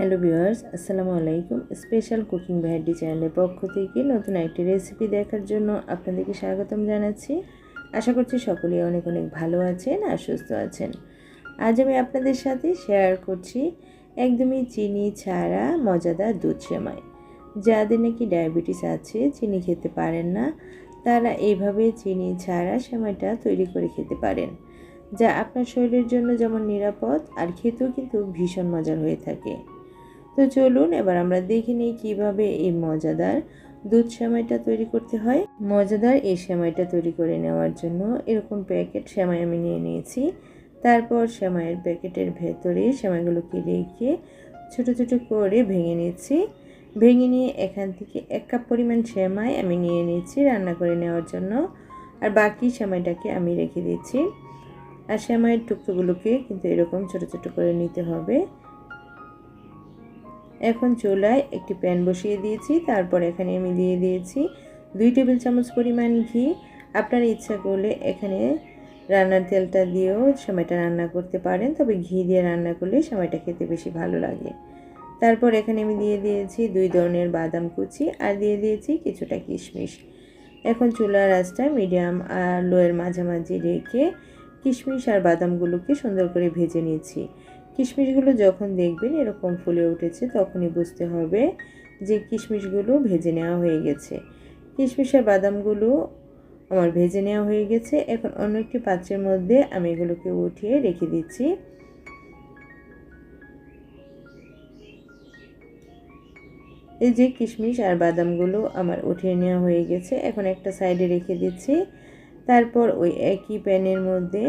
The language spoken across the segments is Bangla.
হ্যালো ভিউয়ার্স, আসসালামু আলাইকুম। স্পেশাল কুকিং ভ্যারাইটি চ্যানেলের পক্ষ থেকে নতুন একটি রেসিপি দেখার জন্য আপনাদেরকে স্বাগতম জানাচ্ছি। আশা করছি সকলেই অনেক অনেক ভালো আছেন আর সুস্থ আছেন। আজ আমি আপনাদের সাথে শেয়ার করছি একদমই চিনি ছাড়া মজাদার দুধ সেমাই। যাদের নাকি ডায়াবেটিস আছে, চিনি খেতে পারেন না, তারা এইভাবে চিনি ছাড়া সেমাইটা তৈরি করে খেতে পারেন, যা আপনার শরীরের জন্য যেমন নিরাপদ আর খেতেও কিন্তু ভীষণ মজার হয়ে থাকে। তো চলুন, এবার আমরা দেখে নিই কীভাবে এই মজাদার দুধ সেমাইটা তৈরি করতে হয়। মজাদার এই সেমাইটা তৈরি করে নেওয়ার জন্য এরকম প্যাকেট সেমাই আমি নিয়ে নিয়েছি। তারপর সেমাইয়ের প্যাকেটের ভেতরে সেমাইগুলোকে রেখে ছোট ছোট করে ভেঙে নিয়েছি ভেঙে নিয়ে এখান থেকে এক কাপ পরিমাণ সেমাই আমি নিয়ে নিয়েছি রান্না করে নেওয়ার জন্য। আর বাকি সেমাইটাকে আমি রেখে দিচ্ছি। আর সেমাইয়ের টুকরোগুলোকে কিন্তু এরকম ছোট ছোট করে নিতে হবে। এখন চুলায় একটি প্যান বসিয়ে দিয়েছি, তারপর এখানে আমি দিয়ে দিয়েছি দুই টেবিল চামচ পরিমাণ ঘি। আপনার ইচ্ছা করলে এখানে রান্নার তেলটা দিয়েও সময়টা রান্না করতে পারেন, তবে ঘি দিয়ে রান্না করলে সময়টা খেতে বেশি ভালো লাগে। তারপর এখানে আমি দিয়ে দিয়েছি দুই ধরনের বাদাম কুচি আর দিয়ে দিয়েছি কিছুটা কিশমিশ। এখন চুলার আঁচটা মিডিয়াম আর লোয়ের মাঝামাঝি রেখে কিশমিশ আর বাদামগুলোকে সুন্দর করে ভেজে নিয়েছি কিশমিশগুলো যখন দেখবেন এরকম ফুলে উঠেছে, তখনই বুঝতে হবে যে কিশমিশগুলো ভেজে নেওয়া হয়ে গেছে। কিশমিশ আর বাদামগুলো আমার ভেজে নেওয়া হয়ে গেছে। এখন অন্য একটি পাত্রের মধ্যে আমি এগুলোকে উঠিয়ে রেখে দিচ্ছি। এই যে কিশমিশ আর বাদামগুলো আমার উঠিয়ে নেওয়া হয়ে গেছে, এখন একটা সাইডে রেখে দিচ্ছি। তারপর ওই একই প্যানের মধ্যে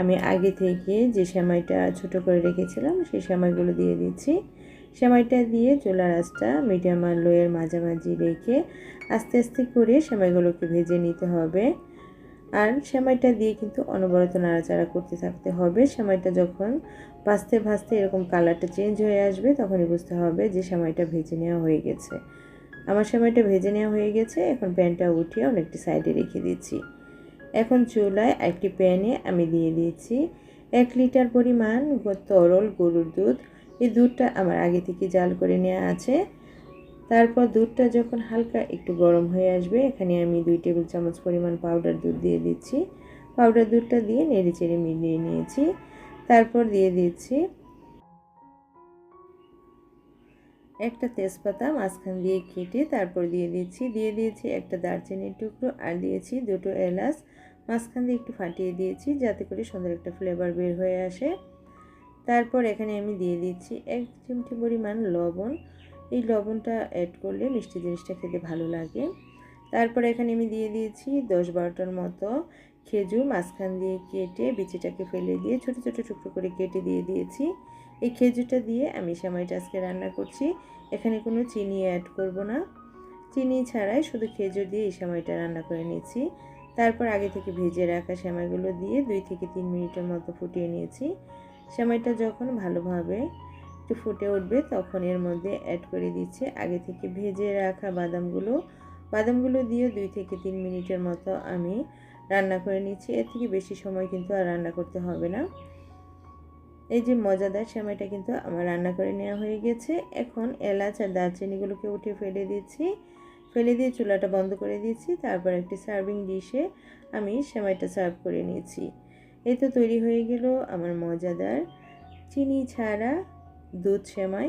আমি আগে থেকে যে সেমাইটা ছোট করে রেখেছিলাম, সেই সেমাইগুলো দিয়ে দিচ্ছি। সেমাইটা দিয়ে চুলার আঁচটা মিডিয়াম আর লোয়ের মাঝামাঝি রেখে আস্তে আস্তে করে সেমাইগুলোকে ভেজে নিতে হবে। আর সেমাইটা দিয়ে কিন্তু অনবরত নাড়াচাড়া করতে থাকতে হবে। সেমাইটা যখন ভাজতে ভাজতে এরকম কালারটা চেঞ্জ হয়ে আসবে, তখনই বুঝতে হবে যে সেমাইটা ভেজে নেওয়া হয়ে গেছে। আমার সেমাইটা ভেজে নেওয়া হয়ে গেছে, এখন প্যানটা উঠিয়ে অনেকটি সাইডে রেখে দিচ্ছি। এখন চুলায় একটি প্যানে আমি দিয়ে দিয়েছি এক লিটার পরিমাণ তরল গরুর দুধ। এই দুধটা আমার আগে থেকে জাল করে নেওয়া আছে। তারপর দুধটা যখন হালকা একটু গরম হয়ে আসবে, এখানে আমি দুই টেবিল চামচ পরিমাণ পাউডার দুধ দিয়ে দিচ্ছি। পাউডার দুধটা দিয়ে নেড়ে চেড়ে মিলিয়ে নিয়েছি। তারপর দিয়ে দিচ্ছি একটা তেজপাতা মাঝখান দিয়ে কেটে তারপর দিয়ে দিচ্ছি। দিয়ে দিয়েছি একটা দারচিনির টুকরো আর দিয়েছি দুটো এলাচ। মাঝখান দিয়ে একটু ফাটিয়ে দিয়েছি, যাতে করে সুন্দর একটা ফ্লেভার বের হয়ে আসে। তারপর এখানে আমি দিয়ে দিচ্ছি এক চিমটি পরিমাণ লবণ। এই লবণটা অ্যাড করলে মিষ্টি জিনিসটা খেতে ভালো লাগে। তারপর এখানে আমি দিয়ে দিয়েছি দশ বারোটার মতো খেজুর মাঝখান দিয়ে কেটে বিচিটাকে ফেলে দিয়ে ছোটো ছোটো টুকরো করে কেটে দিয়ে দিয়েছি। এই খেজুরটা দিয়ে আমি সময়টা আজকে রান্না করছি। এখানে কোনো চিনি অ্যাড করব না। চিনি ছাড়াই শুধু খেজুর দিয়ে এই সময়টা রান্না করে নিয়েছি। তারপর আগে থেকে ভেজে রাখা সেমাইগুলো দিয়ে দুই থেকে তিন মিনিটের মতো ফুটিয়ে নিয়েছি। সেমাইটা যখন ভালোভাবে একটু ফুটে উঠবে তখন এর মধ্যে অ্যাড করে দিচ্ছে আগে থেকে ভেজে রাখা বাদামগুলো। বাদামগুলো দিয়ে দুই থেকে তিন মিনিটের মতো আমি রান্না করে নিচ্ছি। এর থেকে বেশি সময় কিন্তু আর রান্না করতে হবে না। এই যে মজাদার সেমাইটা কিন্তু আমার রান্না করে নেওয়া হয়ে গেছে। এখন এলাচ আর দারচিনিগুলোকে উঠে ফেলে দিচ্ছি। ফেলে দিয়ে চুলাটা বন্ধ করে দিয়েছি, তারপর একটি সার্ভিং ডিশে আমি সেমাইটা সার্ভ করে নিয়েছি। এই তো তৈরি হয়ে গেল আমার মজাদার চিনি ছাড়া দুধ সেমাই।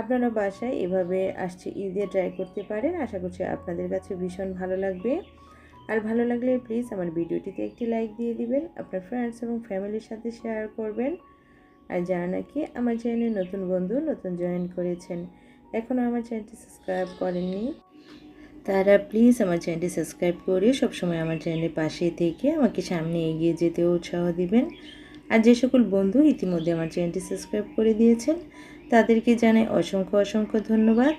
আপনারা বাসায় এভাবে আসছে ঈদে ট্রাই করতে পারেন, আশা করছি আপনাদের কাছে ভীষণ ভালো লাগবে। আর ভালো লাগলে প্লিজ আমার ভিডিওটিতে একটি লাইক দিয়ে দিবেন, আপনার ফ্রেন্ডস এবং ফ্যামিলির সাথে শেয়ার করবেন। আর যারা নাকি আমার চ্যানেলে নতুন বন্ধু, নতুন জয়েন করেছেন এখনও আমার চ্যানেলটি সাবস্ক্রাইব করেননি তারা প্লিজ আমার চ্যানেলটি সাবস্ক্রাইব করে সবসময় আমার চ্যানেলের পাশে থেকে আমাকে সামনে এগিয়ে যেতে উৎসাহ দিবেন। আর যে সকল বন্ধু ইতিমধ্যে আমার চ্যানেলটি সাবস্ক্রাইব করে দিয়েছেন, তাদেরকে জানাই অসংখ্য অসংখ্য ধন্যবাদ।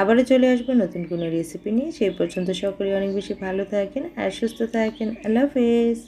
আবারও চলে আসব নতুন কোনো রেসিপি নিয়ে। সেই পর্যন্ত সকলে অনেক বেশি ভালো থাকেন আর সুস্থ থাকেন। আল্লাহ হাফেজ।